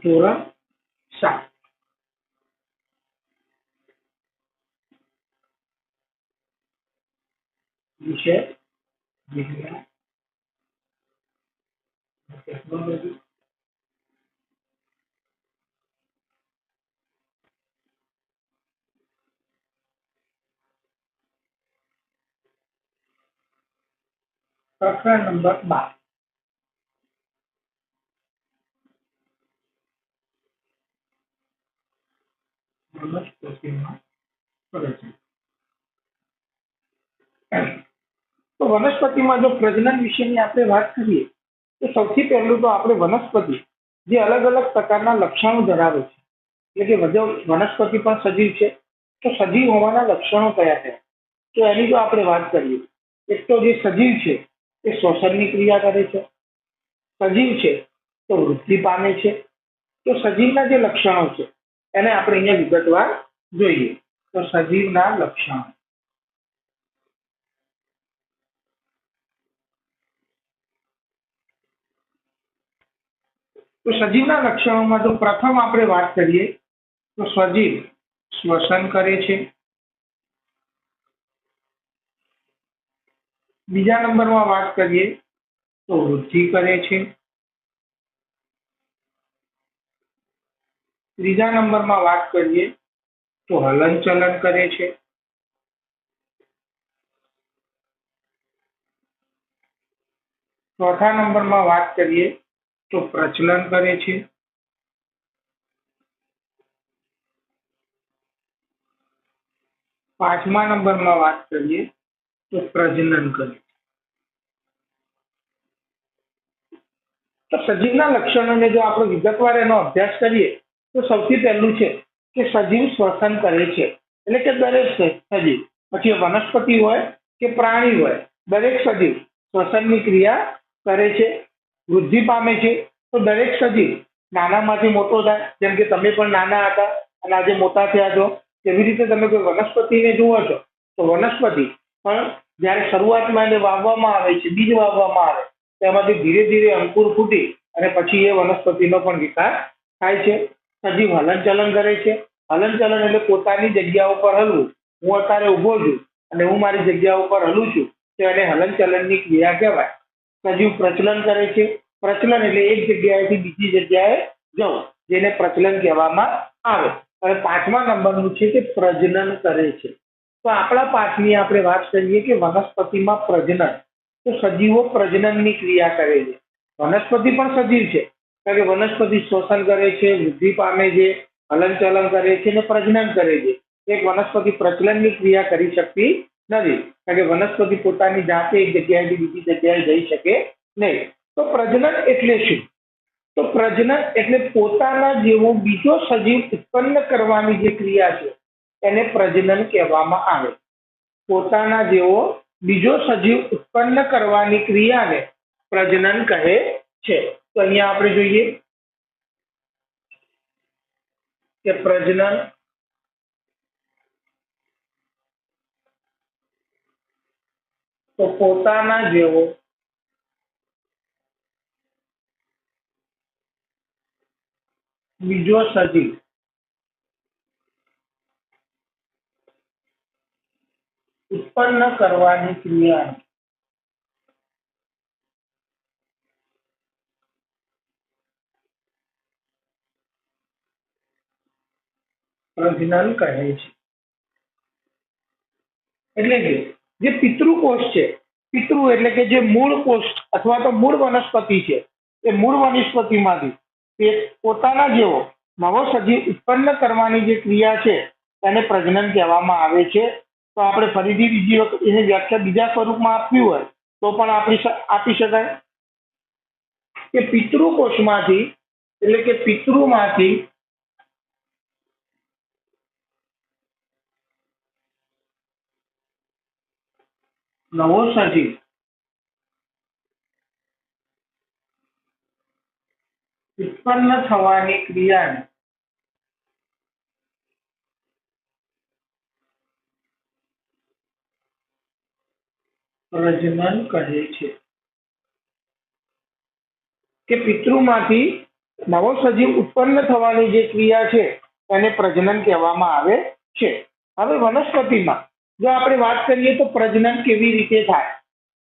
Dura Sah. Bisa, bisa. Kakak nombor empat. Number બાર વનસ્પતિમાં પ્રજનન તો વનસ્પતિમાં જો પ્રજનન વિશેની આપણે વાત કરીએ, તો સૌથી પહેલું તો આપણે વનસ્પતિ, જે અલગ અલગ પ્રકારના લક્ષણો ધરાવે છે. એટલે કે વનસ્પતિ પણ સજીવ છે. તો સજીવ હોવાના લક્ષણો કયા કયા? તો એની જો આપણે વાત કરીએ, એક તો જે સજીવ છે, એ શ્વસનની ક્રિયા કરે છે. સજીવ છે, તો વૃદ્ધિ પામે છે. તો સજીવના જે લક્ષણો છે એને આપણે અહીંયા વિગતવાર જોઈએ. તો સજીવના લક્ષણો. તો સજીવના લક્ષણોમાં જો પ્રથમ આપણે વાત કરીએ, તો સજીવ શ્વસન કરે છે. બીજા નંબરમાં વાત કરીએ, તો વૃદ્ધિ કરે છે. ત્રીજા નંબરમાં વાત કરીએ તો હલનચલન કરે છે. ચોથા નંબરમાં વાત કરીએ તો પ્રચલન કરે છે. પાંચમા નંબરમાં વાત કરીએ તો પ્રજનન કરે તો સજીવના લક્ષણોને જો આપણે વિગતવાર એનો અભ્યાસ કરીએ તો સૌથી પહેલું છે કે સજીવ શ્વસન કરે છે. એટલે કે દરેક સજીવ. પછી વનસ્પતિ હોય કે પ્રાણી હોય, દરેક સજીવ શ્વસનની ક્રિયા કરે છે, વૃદ્ધિ પામે છે. તો દરેક સજીવ નાનામાંથી મોટો થાય. જેમ કે તમે પણ નાના હતા અને આજે મોટા થયા છો, તેવી રીતે તમે કોઈ વનસ્પતિને જુઓ છો, તો વનસ્પતિ પણ જ્યારે શરૂઆતમાં એને વાવવામાં આવે છે, બીજ વાવવામાં આવે તેમાંથી ધીરે ધીરે અંકુર ફૂટી અને પછી એ વનસ્પતિનો પણ વિકાસ થાય છે. સજીવ હલનચલન કરે છે. હલનચલન એટલે પોતાની જગ્યા ઉપર હલવું. હું અત્યારે ઊભો છું અને હું મારી જગ્યા ઉપર હલું છું, તો એને હલનચલનની ક્રિયા કહેવાય. સજીવ પ્રચલન કરે છે. પ્રચલન એટલે એક જગ્યાએથી બીજી જગ્યાએ જવું, જેને પ્રચલન કહેવામાં આવે. અને પાંચમા નંબરનું છે કે પ્રજનન કરે છે. તો આપણા પાઠની આપણે વાત કરીએ કે વનસ્પતિમાં પ્રજનન. તો સજીવો પ્રજનનની ક્રિયા કરે છે. વનસ્પતિ પણ સજીવ છે. કારણ કે વનસ્પતિ શ્વસન કરે છે, વૃદ્ધિ પામે છે, હલનચલન કરે છે અને પ્રજનન કરે છે. એક વનસ્પતિ પ્રચલનની ક્રિયા કરી શકતી નથી. કારણ કે વનસ્પતિ પોતાની જાતે એક જગ્યાએથી બીજી જગ્યાએ જઈ શકે નહીં. તો પ્રજનન એટલે શું? તો પ્રજનન એટલે પોતાના જેવો બીજો સજીવ ઉત્પન્ન કરવાની જે ક્રિયા છે, એને પ્રજનન કહેવામાં આવે. પોતાના જેવો બીજો સજીવ ઉત્પન્ન કરવાની ક્રિયાને પ્રજનન કહે છે. તો અહીંયા આપણે જોઈએ કે પ્રજનન તો પોતાના જેવો બીજો સજીવ ઉત્પન્ન કરવાની ક્રિયા પ્રજનન કહે છે. એટલે કે જે પિતૃકોષ છે, પિતૃ એટલે કે જે મૂળ કોષ અથવા તો મૂળ વનસ્પતિ છે, એ મૂળ વનસ્પતિમાંથી તે પોતાના જેવો નવો સજીવ ઉત્પન્ન કરવાની જે ક્રિયા છે તેને પ્રજનન કહેવામાં આવે છે. તો આપણે ફરીથી બીજી વખત એની વ્યાખ્યા બીજા સ્વરૂપમાં આપ્યું હોય, તો પણ આપી આપી શકાય. કે પિતૃકોષમાંથી, એટલે કે પિતૃમાંથી નવો સજીવ ઉત્પન્ન થવાની ક્રિયાને પ્રજનન કહે છે. કે પિતૃમાંથી નવો સજીવ ઉત્પન્ન થવાની જે ક્રિયા છે, એને પ્રજનન કહેવામાં આવે છે. હવે વનસ્પતિમાં જો આપણે વાત કરીએ તો પ્રજનન કેવી રીતે થાય?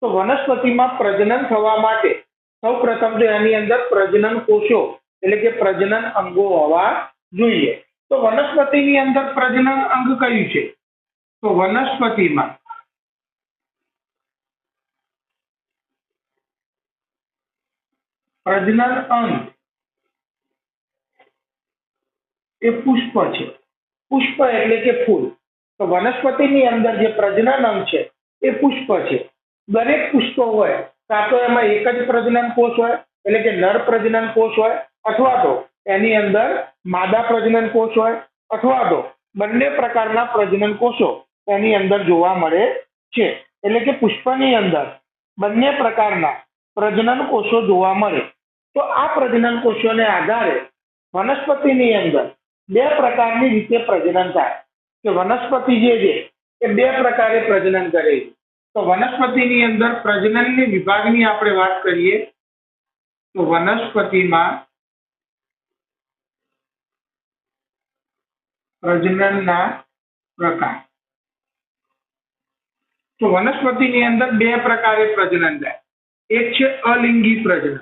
તો વનસ્પતિમાં પ્રજનન થવા માટે સૌ પ્રથમ તો એની અંદર પ્રજનન કોષો, એટલે કે પ્રજનન અંગો હોવા જોઈએ. તો વનસ્પતિની અંદર પ્રજનન અંગ કયું છે? તો વનસ્પતિમાં પ્રજનન અંગ એ પુષ્પ છે. પુષ્પ એટલે કે ફૂલ. તો વનસ્પતિની અંદર જે પ્રજનન અંગ છે, એ પુષ્પ છે. દરેક પુષ્પ હોય, કાં તો એમાં એક જ પ્રજનન કોષ હોય, એટલે કે નર પ્રજનન કોષ હોય, અથવા તો એની અંદર માદા પ્રજનન કોષ હોય, અથવા તો બંને પ્રકારના પ્રજનન કોષો એની અંદર જોવા મળે છે. એટલે કે પુષ્પની અંદર બંને પ્રકારના પ્રજનન કોષો જોવા મળે. તો આ પ્રજનન કોષોને આધારે વનસ્પતિની અંદર બે પ્રકારની રીતે પ્રજનન થાય. કે વનસ્પતિ જે છે, એ બે પ્રકારે પ્રજનન કરે છે. તો વનસ્પતિની અંદર પ્રજનનની વિભાગની આપણે વાત કરીએ, તો વનસ્પતિમાં પ્રજનનના પ્રકાર. તો વનસ્પતિની અંદર બે પ્રકારે પ્રજનન થાય. એક છે અલિંગી પ્રજનન.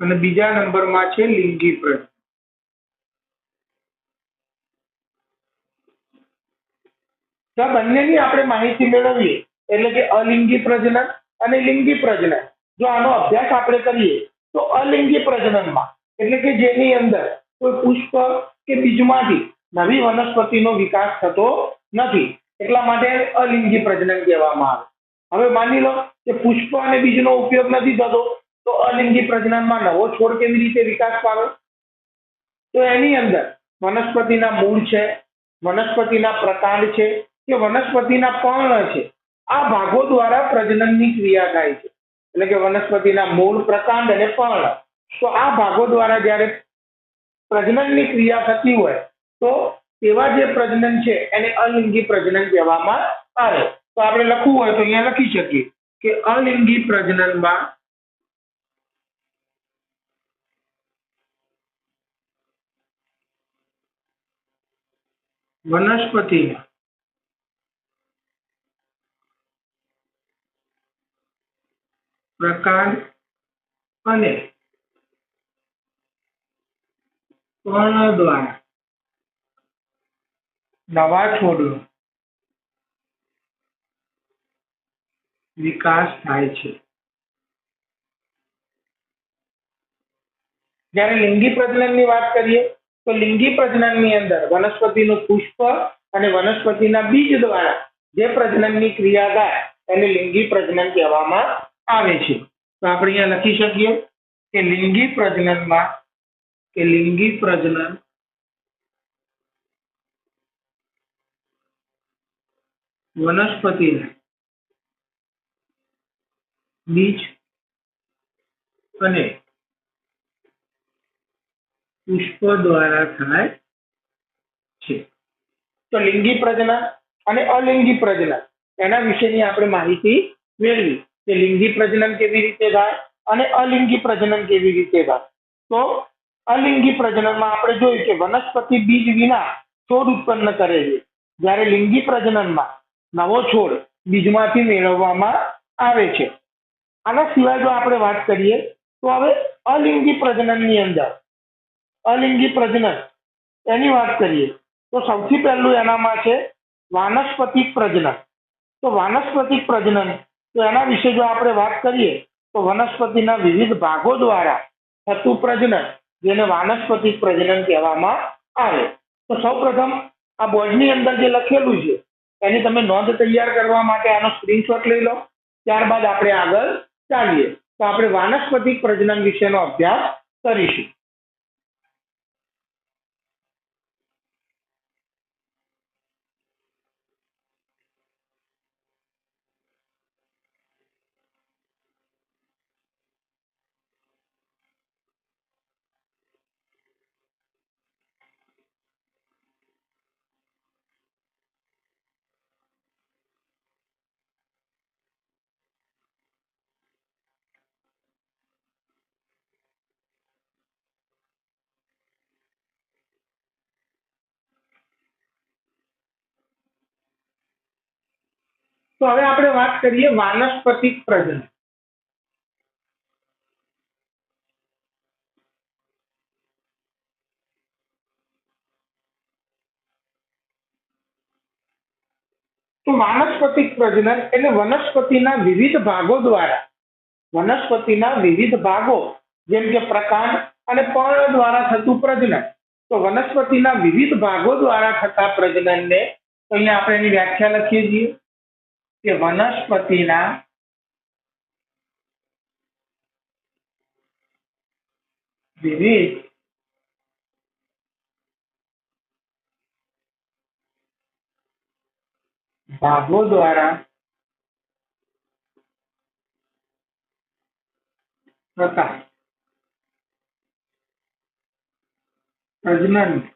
અને બીજા નંબરમાં છે લિંગી પ્રજનન. તો આ બંનેની આપણે માહિતી મેળવીએ, એટલે કે અલિંગી પ્રજનન અને લિંગી પ્રજનન. જો આનો અભ્યાસ આપણે કરીએ, તો અલિંગી પ્રજનનમાં, એટલે કે જેની અંદર કોઈ પુષ્પ કે બીજમાંથી નવી વનસ્પતિનો વિકાસ થતો નથી, એટલા માટે અલિંગી પ્રજનન કહેવામાં આવે. હવે માની લો કે પુષ્પ અને બીજનો ઉપયોગ નથી થતો, તો અલિંગી પ્રજનનમાં નવો છોડ કેવી રીતે વિકાસ પામે? તો એની અંદર વનસ્પતિના મૂળ છે, વનસ્પતિના પ્રકાંડ છે કે વનસ્પતિના પર્ણ છે. આ ભાગો દ્વારા પ્રજનનની ક્રિયા થાય છે. એટલે કે વનસ્પતિના મૂળ, પ્રકાંડ અને પર્ણ. તો આ ભાગો દ્વારા જ્યારે પ્રજનનની ક્રિયા થતી હોય, તો તેવા જે પ્રજનન છે, એને અલિંગી પ્રજનન કહેવામાં આવે. તો આપણે લખવું હોય તો અહીંયા લખી શકીએ કે અલિંગી પ્રજનનમાં વનસ્પતિમાં પ્રકાંડ અને પર્ણ દ્વારા નવા છોડનો વિકાસ થાય છે. જ્યારે લિંગી પ્રજનનની વાત કરીએ, તો લિંગી પ્રજનનની અંદર વનસ્પતિનું પુષ્પ અને વનસ્પતિના બીજ દ્વારા જે પ્રજનનની ક્રિયા થાય એને લિંગી પ્રજનન કહેવામાં આવે છે. તો આપણે અહીંયા લખી શકીએ કે લિંગી પ્રજનનમાં, કે લિંગી પ્રજનન વનસ્પતિના બીજ અને પુષ્પ દ્વારા થાય છે. તો લિંગી પ્રજનન અને અલિંગી પ્રજનન, એના વિશેની આપણે માહિતી મેળવી. કે લિંગી પ્રજનન કેવી રીતે થાય અને અલિંગી પ્રજનન કેવી રીતે થાય? તો અલિંગી પ્રજનનમાં આપણે જોયું કે વનસ્પતિ બીજ વિના છોડ ઉત્પન્ન કરે છે. જ્યારે લિંગી પ્રજનનમાં નવો છોડ બીજમાંથી મેળવવામાં આવે છે. આના સિવાય જો આપણે વાત કરીએ, તો હવે અલિંગી પ્રજનનની અંદર, અલિંગી પ્રજનન એની વાત કરીએ, તો સૌથી પહેલું એનામાં છે વાનસ્પતિક પ્રજનન. તો વાનસ્પતિક પ્રજનન તો એના વિશે જો આપણે વાત કરીએ, તો વનસ્પતિના વિવિધ ભાગો દ્વારા થતું પ્રજનન, જેને વાનસ્પતિક પ્રજનન કહેવામાં આવે. તો સૌપ્રથમ આ બોર્ડની અંદર જે લખેલું છે, એની તમે નોંધ તૈયાર કરવા માટે આનો સ્ક્રીનશોટ લઈ લો. ત્યારબાદ આપણે આગળ ચાલીએ. તો આપણે વાનસ્પતિક પ્રજનન વિશેનો અભ્યાસ કરીશું. તો હવે આપણે વાત કરીએ વાનસ્પતિક પ્રજનન. તો વાનસ્પતિક પ્રજનન એટલે વનસ્પતિના વિવિધ ભાગો દ્વારા, વનસ્પતિના વિવિધ ભાગો, જેમ કે પ્રકાંડ અને પર્ણ દ્વારા થતું પ્રજનન. તો વનસ્પતિના વિવિધ ભાગો દ્વારા થતા પ્રજનનને તો અહીંયા આપણે એની વ્યાખ્યા લખીએ છીએ કે વનસ્પતિના વિવિધ ભાગો દ્વારા થતા પ્રજનન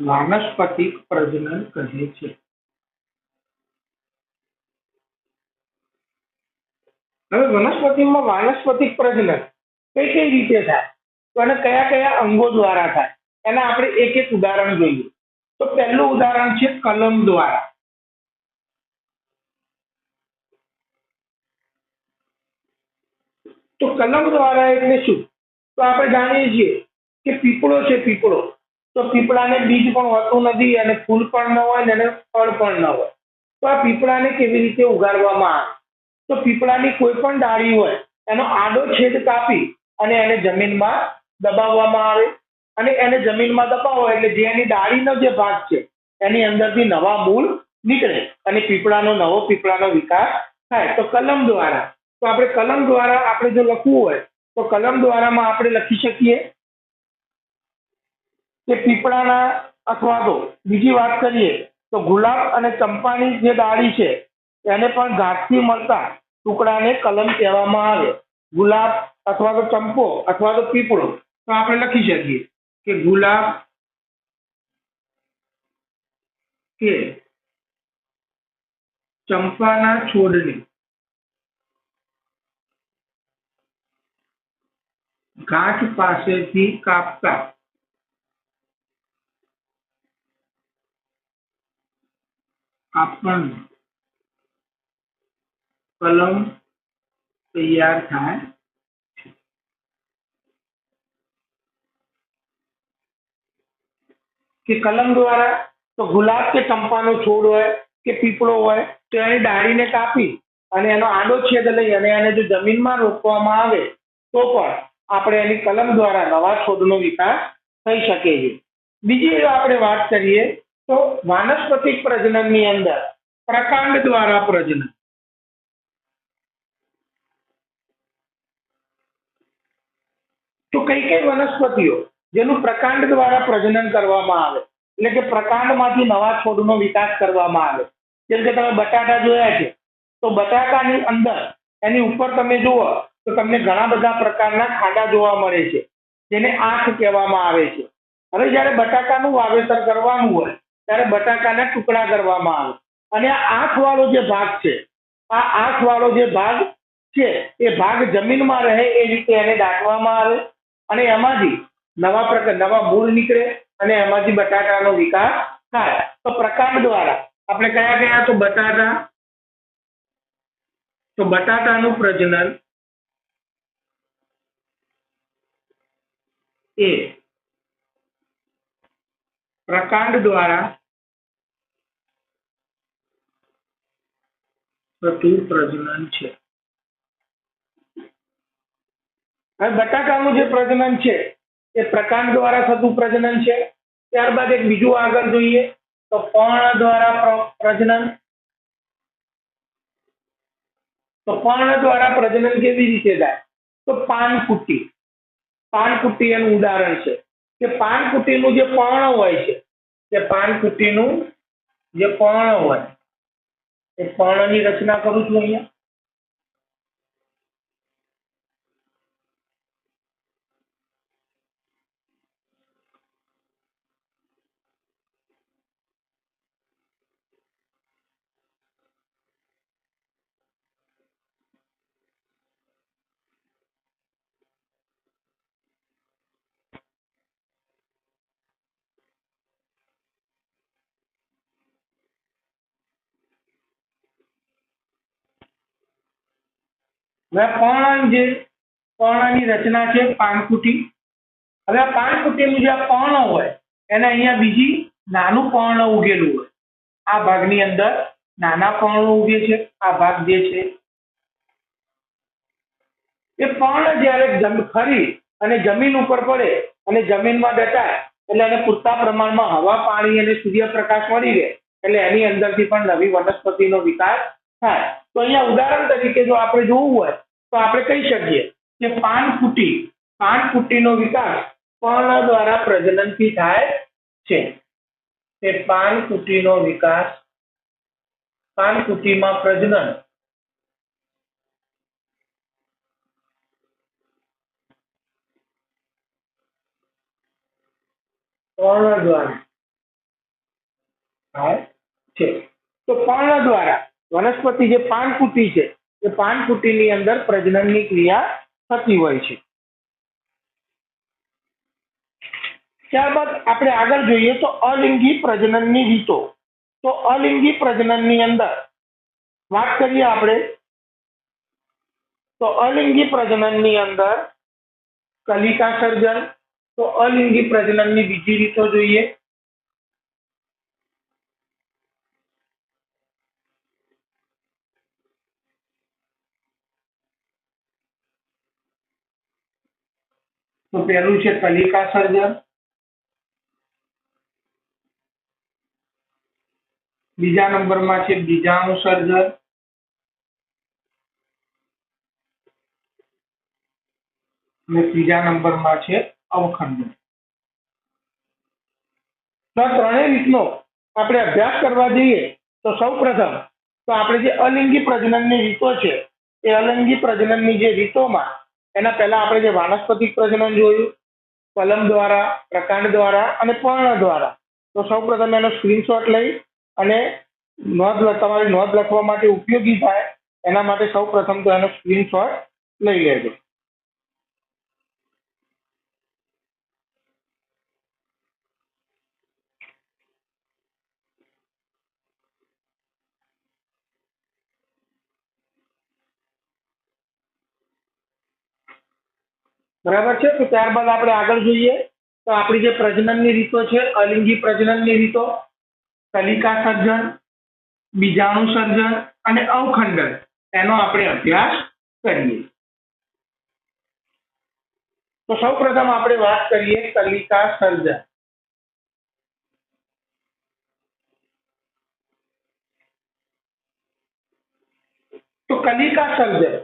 વાનસ્પતિક પ્રજનન કહે છે. હવે વનસ્પતિમાં વાનસ્પતિક પ્રજનન કઈ કઈ રીતે થાય? અને કયા કયા અંગો દ્વારા થાય? એના આપણે એક એક ઉદાહરણ જોઈએ. તો પહેલું ઉદાહરણ છે કલમ દ્વારા. તો કલમ દ્વારા એટલે શું? તો આપણે જાણીએ છીએ કે પીપળો છે પીપળો. તો પીપળાને બીજ પણ હોતું નથી અને ફૂલ પણ ન હોય અને ફળ પણ ન હોય. તો આ પીપળાને કેવી રીતે ઉગાડવામાં આવે? તો પીપળાની કોઈ પણ ડાળી હોય, એનો આડો છેદ કાપી અને એને જમીનમાં દબાવવામાં આવે. અને એને જમીનમાં દબાવો એટલે જે એની ડાળીનો જે ભાગ છે, એની અંદરથી નવા મૂળ નીકળે અને પીપળાનો નવો પીપળાનો વિકાસ થાય. તો કલમ દ્વારા, તો આપણે કલમ દ્વારા આપણે જો લખવું હોય, તો કલમ દ્વારામાં આપણે લખી શકીએ કે પીપળાના અથવા તો બીજી વાત કરીએ તો ગુલાબ અને ચંપાની જે ડાળી છે, એને પણ ઘાસથી મળતા ટુકડાને કલમ કહેવામાં આવે. ગુલાબ અથવા તો ચંપો અથવા તો પીપળો. તો આપણે લખી શકીએ કે ગુલાબ કે ચંપાના છોડની ગાંઠ પાસેથી કાપતા આપણને કલમ તૈયાર થાય કે કલમ દ્વારા તો ગુલાબ કે ચંપાનો છોડ હોય કે પીપળો હોય તો એની ડાળીને કાપી અને એનો આડો છેદ લઈ અને એને જો જમીનમાં રોપવામાં આવે તો પણ આપણે એની કલમ દ્વારા નવા છોડનો વિકાસ થઈ શકે છે. બીજી આપણે વાત કરીએ તો વાનસ્પતિક પ્રજનનની અંદર પ્રકાંડ દ્વારા પ્રજનન. તો કઈ કઈ વનસ્પતિઓ જેનું પ્રકાંડ દ્વારા પ્રજનન કરવામાં આવે? એટલે કે પ્રકાંડમાંથી નવા છોડનો વિકાસ કરવામાં આવે. જેમ કે તમે બટાટા જોયા છે, તો બટાકાની અંદર, એની ઉપર તમે જુઓ, તો તમને ઘણા બધા પ્રકારના ખાડા જોવા મળે છે, જેને આંખ કહેવામાં આવે છે. હવે જ્યારે બટાકાનું વાવેતર કરવાનું હોય ત્યારે બટાકાના ટુકડા કરવામાં આવે. અને આંખ વાળો જે ભાગ છે, આ આંખ વાળો જે ભાગ છે, એ ભાગ જમીનમાં રહે એ રીતે એને દાટવામાં આવે અને એમાંથી નવા પ્રકાર નવા મૂળ નીકળે અને એમાંથી બટાટાનો વિકાસ થાય. તો પ્રકાંડ દ્વારા આપણે કયા કયા? તો બટાટા તો બટાટાનું પ્રજનન એ પ્રકાંડ દ્વારા થતું પ્રજનન છે હવે બટાકાનું જે પ્રજનન છે એ પ્રકાંડ દ્વારા થતું પ્રજનન છે ત્યારબાદ એક બીજું આગળ જોઈએ તો પર્ણ દ્વારા પ્ર- પ્રજનન. તો પર્ણ દ્વારા પ્રજનન કેવી રીતે થાય? તો પાનકુટી. પાનકુટી એનું ઉદાહરણ છે કે પાનકુટીનું જે પર્ણ હોય છે, તે પાનકુટીનું જે પર્ણ હોય એ પર્ણની રચના કરું છું અહીંયા. હવે પર્ણ જે પર્ણની રચના છે, પાનકુટી. હવે પાનકુટીનું જે પર્ણ હોય, એને અહીંયા બીજી નાનું પર્ણ ઉગેલું હોય. આ ભાગની અંદર નાના પર્ણો ઉગે છે. આ ભાગ જે છે, એ પર્ણ જ્યારે ખરી અને જમીન ઉપર પડે અને જમીનમાં દટાય એટલે એને પૂરતા પ્રમાણમાં હવા, પાણી અને સૂર્યપ્રકાશ મળી રહે, એટલે એની અંદરથી પણ નવી વનસ્પતિનો વિકાસ થાય. તો અહીંયા ઉદાહરણ તરીકે જો આપણે જોવું હોય, તો આપણે કહી શકીએ કે પાનકુટી, પાનકુટીનો વિકાસ પર્ણ દ્વારા પ્રજનનથી થાય છે. તે પાનકુટીનો વિકાસ, પાનકુટીમાં પ્રજનન. પર્ણ દ્વારા થાય છે. તો પર્ણ દ્વારા વનસ્પતિ જે પાનકુટી છે, એ પાનકુટીની અંદર પ્રજનનની ક્રિયા થતી હોય છે. ત્યારબાદ આપણે આગળ જોઈએ તો અલિંગી પ્રજનનની રીતો. તો અલિંગી પ્રજનનની અંદર વાત કરીએ આપણે, તો અલિંગી પ્રજનનની અંદર કલિકા સર્જન તો અલિંગી પ્રજનનની બીજી રીતો જોઈએ. તો પહેલું છે કલિકા સર્જન. બીજા નંબરમાં છે બીજાણુ સર્જન. અને ત્રીજા નંબરમાં છે અવખંડન તો ત્રણેય રીતનો આપણે અભ્યાસ કરવા જઈએ તો સૌ પ્રથમ તો આપણે જે અલિંગી પ્રજનનની રીતો છે, એ અલિંગી પ્રજનનની જે રીતોમાં એના પહેલા આપણે જે વાનસ્પતિક પ્રજનન જોયું, કલમ દ્વારા, પ્રકાંડ દ્વારા અને પર્ણ દ્વારા. તો સૌ પ્રથમ એનો સ્ક્રીનશોટ લઈ અને નોંધ તમારી નોંધ લખવા માટે ઉપયોગી થાય, એના માટે સૌ પ્રથમ તો એનો સ્ક્રીનશોટ લઈ લેજો. બરાબર છે? તો ત્યારબાદ આપણે આગળ જોઈએ. તો આપણી જે પ્રજનનની રીતો છે, અલિંગી પ્રજનનની રીતો, કલિકા સર્જન, બીજાણુ સર્જન અને અવખંડન. એનો આપણે અભ્યાસ કરીએ. તો સૌ પ્રથમ આપણે વાત કરીએ કલિકા સર્જન. તો કલિકા સર્જન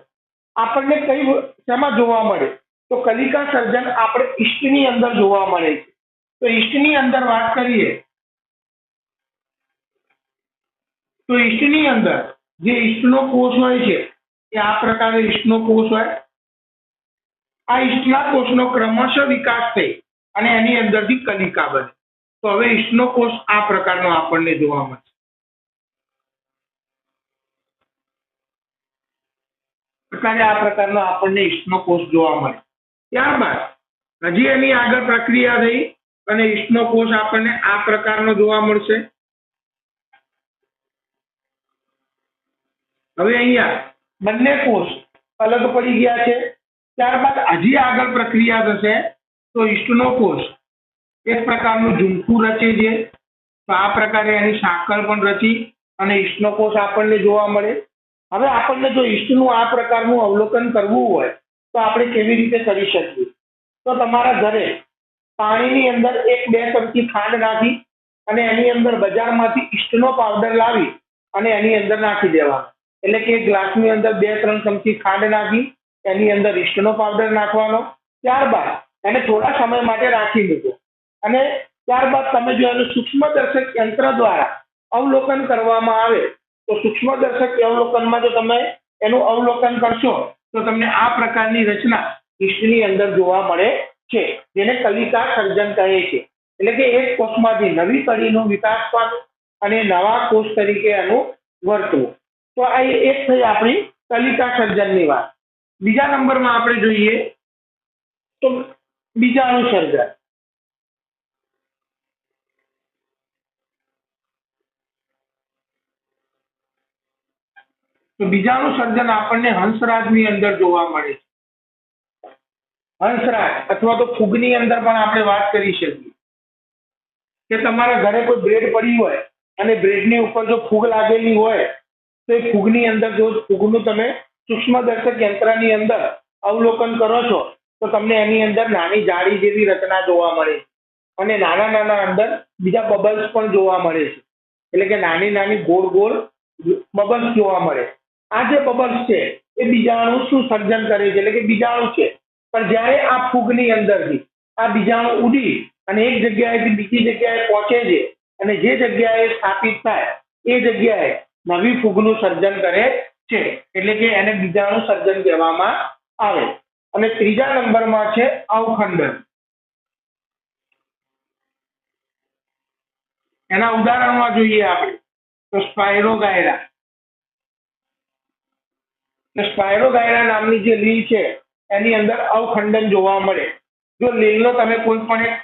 આપણને કઈ શેમાં જોવા મળે? તો કલિકા સર્જન આપણે ઈષ્ટની અંદર જોવા મળે છે. તો ઈષ્ટની અંદર વાત કરીએ. તો ઈષ્ટની અંદર જે ઈષ્ટનો કોષ હોય છે, એ આ પ્રકારે ઈષ્ટનો કોષ હોય. આ ઈષ્ટના કોષનો ક્રમશઃ વિકાસ થઈ અને એની અંદરથી કલિકા બને. તો હવે ઈષ્ટનો કોષ આ પ્રકારનો આપણને જોવા મળશે પ્રકારે આ પ્રકારનો આપણને ઈષ્ટનો કોષ જોવા મળે. ત્યારબાદ હજી એની આગળ પ્રક્રિયા થઈ અને ઈષ્ટનો કોષ આપણને આ પ્રકારનો જોવા મળશે. હવે અહીંયા બંને કોષ અલગ પડી ગયા છે. ત્યારબાદ હજી આગળ પ્રક્રિયા થશે તો ઈષ્ટનો કોષ એક પ્રકારનું ઝુમખું રચે છે. તો આ પ્રકારે એની સાંકળ પણ રચી અને ઈષ્ટનો કોષ આપણને જોવા મળે. હવે આપણને જો ઈષ્ટનું આ પ્રકારનું અવલોકન કરવું હોય તો આપણે કેવી રીતે કરી શકીએ? તો તમારા ઘરે પાણીની અંદર એક બે ચમચી ખાંડ નાખી અને એની અંદર બજારમાંથી ઈસ્ટનો પાવડર લાવી અને એની અંદર નાખી દેવાનો. એટલે કે ગ્લાસની અંદર બે ત્રણ ચમચી ખાંડ નાખી, એની અંદર ઈસ્ટનો પાવડર નાખવાનો. ત્યારબાદ એને થોડા સમય માટે રાખી મૂકો. અને ત્યારબાદ તમે જો એનું સૂક્ષ્મદર્શક યંત્ર દ્વારા અવલોકન કરવામાં આવે, તો સૂક્ષ્મદર્શક અવલોકનમાં જો તમે એનું અવલોકન કરશો તો તમને આ પ્રકારની રચના ઈષ્ટની અંદર જોવા મળે છે, જેને કલિકા સર્જન કહે છે. એટલે કે એક કોષમાંથી નવી કળીનો વિકાસ પામવું અને નવા કોષ તરીકે એનું વર્તવું. તો આ એક થઈ આપણી કલિકા સર્જનની વાત. બીજા નંબરમાં આપણે જોઈએ તો બીજાણુ સર્જન. તો બીજાનું સર્જન આપણને હંસરાજની અંદર જોવા મળે છે. હંસરાજ અથવા તો ફૂગની અંદર પણ આપણે વાત કરી શકીએ. કે તમારા ઘરે કોઈ બ્રેડ પડી હોય અને બ્રેડની ઉપર જો ફૂગ લાગેલી હોય, તો એ ફૂગની અંદર જો ફૂગનું તમે સૂક્ષ્મદર્શક યંત્રની અંદર અવલોકન કરો છો, તો તમને એની અંદર નાની જાળી જેવી રચના જોવા મળે છે. અને નાના નાના અંદર બીજા બબલ્સ પણ જોવા મળે છે. એટલે કે નાની નાની ગોળ ગોળ બબલ્સ જોવા મળે આ જે બબલ્સ છે, એ બીજાણુ શું સર્જન કરે છે? એટલે કે બીજાણુ છે. પણ જ્યારે આ ફૂગની અંદરથી આ બીજાણુ ઉડી અને એક જગ્યાએથી બીજી જગ્યાએ પહોંચે છે અને જે જગ્યાએ સ્થાપિત થાય, એ જગ્યાએ નવી ફૂગનું સર્જન કરે છે. એટલે કે એને બીજાણુ સર્જન કહેવામાં આવે. અને ત્રીજા નંબરમાં છે અવખંડન. એના ઉદાહરણમાં જોઈએ આપણે. તો સ્પાયરોગાયરા. સ્પાયરોગાયરા નામની જે લીલ છે, એની અંદર અવખંડન જોવા મળે. જો લીલનો તમે કોઈ પણ એક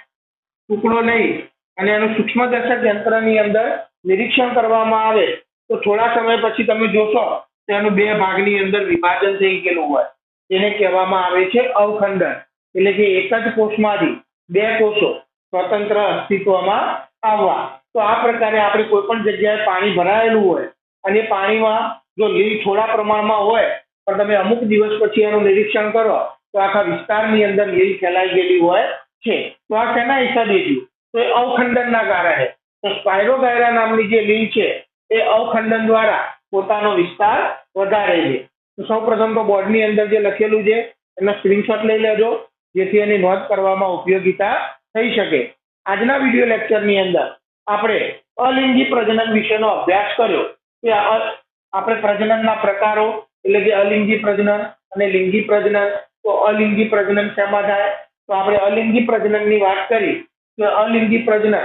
ટુકડો લઈ અને એનું સૂક્ષ્મદર્શક યંત્રની અંદર નિરીક્ષણ કરવામાં આવે, તો થોડા સમય પછી તમે જોશો તો એનું બે ભાગની અંદર વિભાજન થઈ ગયેલું હોય. તેને કહેવામાં આવે છે અવખંડન. એટલે કે એક જ કોષમાંથી બે કોષો સ્વતંત્ર અસ્તિત્વમાં આવવા. તો આ પ્રકારે આપણે કોઈ પણ જગ્યાએ પાણી ભરાયેલું હોય અને પાણીમાં જો લીલ થોડા પ્રમાણમાં હોય પણ તમે અમુક દિવસ પછી એનું નિરીક્ષણ કરો, તો આખા વિસ્તારની અંદર લીલ ફેલાઈ ગયેલી હોય છે. તો આ શેના હિસાબે થયું તો એ અવખંડનના કારણે તો સ્પાયરોગાયરા નામની જે લીલ છે, એ અવખંડન દ્વારા પોતાનો વિસ્તાર વધારે છે. તો સૌ પ્રથમ તો બોર્ડની અંદર જે લખેલું છે, એનો સ્ક્રીનશોટ લઈ લેજો, જેથી એની નોંધ કરવામાં ઉપયોગિતા થઈ શકે. આજના વીડિયો લેક્ચરની અંદર આપણે અલિંગી પ્રજનન વિશેનો અભ્યાસ કર્યો. કે આપણે પ્રજનનના પ્રકારો એટલે કે અલિંગી પ્રજનન અને લિંગી પ્રજનન, તો અલિંગી પ્રજનન શેમાં થાય? તો આપણે અલિંગી પ્રજનનની વાત કરી, તો અલિંગી પ્રજનન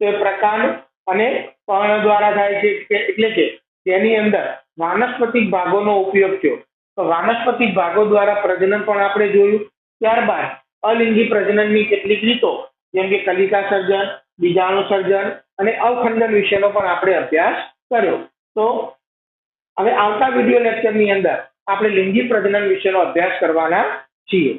તો પ્રકાંડ અને પર્ણ દ્વારા થાય છે. એટલે કે તેની અંદર વાનસ્પતિક ભાગોનો ઉપયોગ થયો. તો વાનસ્પતિક ભાગો દ્વારા પ્રજનન પણ આપણે જોયું. ત્યારબાદ અલિંગી પ્રજનનની કેટલીક રીતો, જેમ કે કલિકા સર્જન, બીજાણુ સર્જન અને અવખંડન વિશેનો પણ આપણે અભ્યાસ કર્યો. તો હવે આવતા વીડિયો લેક્ચરની અંદર આપણે લિંગી પ્રજનન વિશેનો અભ્યાસ કરવાના છીએ.